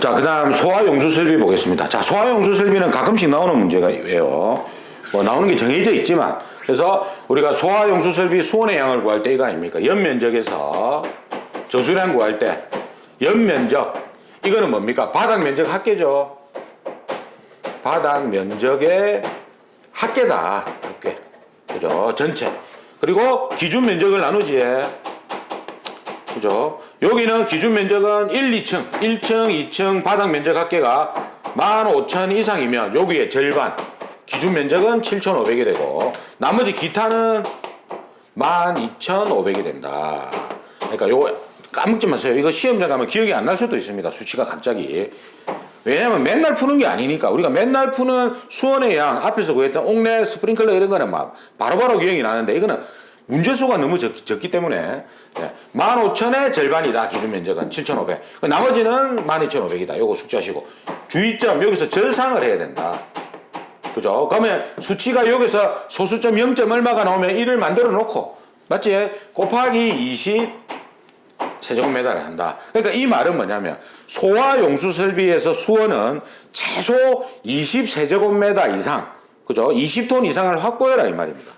자, 그 다음 소화용수 설비 보겠습니다. 자, 소화용수 설비는 가끔씩 나오는 문제가예요. 뭐 나오는 게 정해져 있지만, 그래서 우리가 소화용수 설비 수원의 양을 구할 때 이거 아닙니까? 연면적에서 저수량 구할 때 연면적, 이거는 뭡니까? 바닥 면적 합계죠. 바닥 면적의 합계다. 합계. 그죠? 전체. 그리고 기준 면적을 나누지. 그죠? 여기는 기준 면적은 1, 2층, 1층, 2층 바닥 면적 합계가 15,000 이상이면 여기에 절반. 기준 면적은 7,500이 되고 나머지 기타는 12,500이 됩니다. 그러니까 요거 까먹지 마세요. 이거 시험장 가면 기억이 안 날 수도 있습니다. 수치가 갑자기. 왜냐면 맨날 푸는 게 아니니까 우리가 맨날 푸는 수원의 양 앞에서 구했던 옥내 스프링클러 이런 거는 막 바로바로 기억이 나는데 이거는 문제수가 너무 적, 기 때문에 예, 15,000의 절반이다 기준 면적은 7,500 나머지는 12,500이다 요거 숙지하시고 주의점 여기서 절상을 해야 된다 그죠 그러면 수치가 여기서 소수점 0. 얼마가 나오면 1을 만들어 놓고 맞지 곱하기 20 세제곱미터를 한다. 그러니까 이 말은 뭐냐면 소화 용수 설비에서 수원은 최소 20 세제곱미터 이상, 그죠? 20톤 이상을 확보해라 이 말입니다.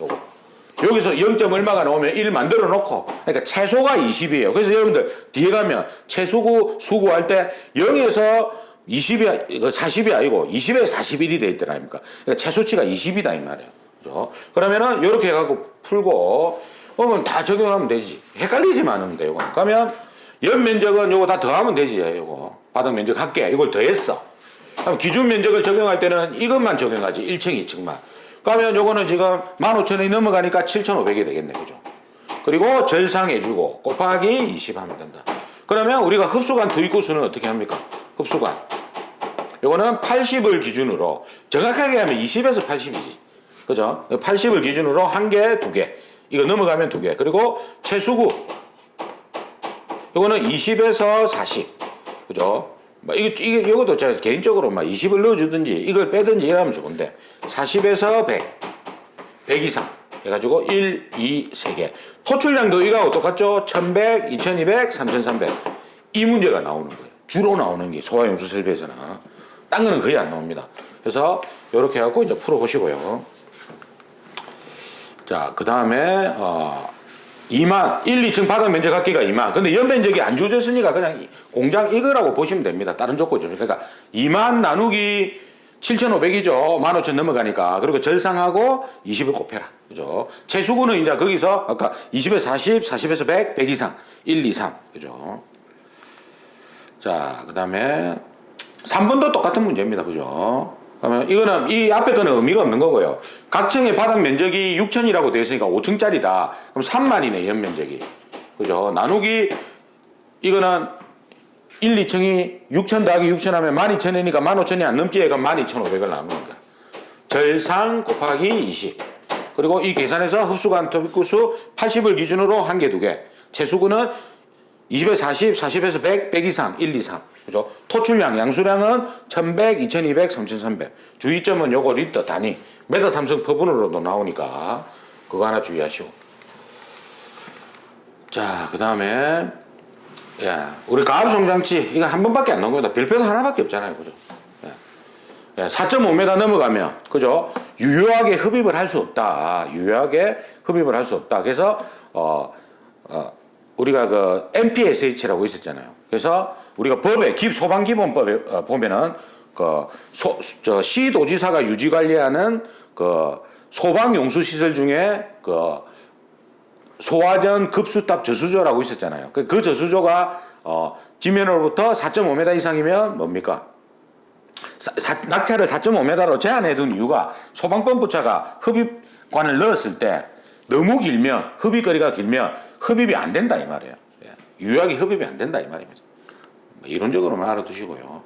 요거. 여기서 0. 얼마가 나오면 1 만들어 놓고, 그러니까 최소가 20이에요. 그래서 여러분들 뒤에 가면 최수구 수구할 때 0에서 20이, 이거 40이 아니고 20에 41이 돼 있더라 아닙니까? 그러니까 최소치가 20이다 이 말이에요. 그죠? 그러면은 이렇게 해 갖고 풀고, 그러면 다 적용하면 되지. 헷갈리지만 않으면 돼요. 그러면 연 면적은 요거 다 더하면 되지. 요거 바닥 면적 할게. 이걸 더했어. 그럼 기준 면적을 적용할 때는 이것만 적용하지. 1층, 2층만. 그러면 요거는 지금 15,000원이 넘어가니까 7,500이 되겠네. 그죠? 그리고 절상해주고 곱하기 20 하면 된다. 그러면 우리가 흡수관 도입구 수는 어떻게 합니까? 흡수관. 요거는 80을 기준으로 정확하게 하면 20에서 80이지. 그죠? 80을 기준으로 한 개, 두 개. 이거 넘어가면 두 개. 그리고 최수구. 이거는 20에서 40. 그죠? 뭐 이거, 이게, 이것도 제가 개인적으로 막 20을 넣어주든지 이걸 빼든지 이러면 좋은데 40에서 100. 100 이상. 해가지고 1, 2, 3개. 토출량도 이거하고 똑같죠? 1100, 2200, 3300. 이 문제가 나오는 거예요. 주로 나오는 게 소화용수 설비에서는. 딴 거는 거의 안 나옵니다. 그래서 이렇게 해갖고 이제 풀어보시고요. 자, 그 다음에, 어, 2만, 1, 2층 바닥 면적 합계가 2만. 근데 연 면적이 안 주어졌으니까 그냥 이- 공장 이거라고 보시면 됩니다. 다른 조건이죠. 그러니까 2만 나누기 7,500이죠. 15,000 넘어가니까. 그리고 절상하고 20을 곱해라. 그죠? 최수구는 이제 거기서 아까 20에 40, 40에서 100, 100 이상. 1, 2, 3. 그죠? 자, 그 다음에 3번도 똑같은 문제입니다. 그죠? 그러면 이거는 이 앞에 거는 의미가 없는 거고요. 각 층의 바닥 면적이 6천이라고 되어 있으니까 5층짜리다. 그럼 3만이네, 연 면적이. 그죠? 나누기 이거는 1, 2층이 6천 더하기 6천 하면 12,000이니까 15,000이 안 넘지 얘가 12,500을 나누는 거야. 절상 곱하기 20. 그리고 이 계산에서 흡수관 토비구수 80을 기준으로 한 개, 두 개. 채수구는 20에 40, 40에서 100, 100 이상, 1, 2, 3. 그죠? 토출량, 양수량은 1100, 2200, 3300. 주의점은 요거 리터 단위. 메다 삼성 퍼분으로도 나오니까 그거 하나 주의하시고. 자, 그 다음에, 예, 우리 가압송장치, 이건 한 번밖에 안 나온 겁니다. 별표도 하나밖에 없잖아요. 그죠? 예. 예, 4.5m 넘어가면, 그죠? 유효하게 흡입을 할 수 없다. 유효하게 흡입을 할 수 없다. 그래서, 어, 어, 우리가 그 MPSH라고 있었잖아요. 그래서 우리가 법에 기 소방 기본법에 어, 보면은 그 소, 저 시도지사가 유지 관리하는 그 소방 용수 시설 중에 그 소화전 급수탑 저수조라고 있었잖아요. 그, 그 저수조가 어, 지면으로부터 4.5m 이상이면 뭡니까? 사- 사- 낙차를 4.5m로 제한해 둔 이유가 소방펌프차가 흡입관을 넣었을 때 너무 길면 흡입거리가 길면 흡입이 안 된다 이 말이에요. 예. 유효하게 흡입이 안 된다 이 말입니다. 뭐 이론적으로만 알아두시고요.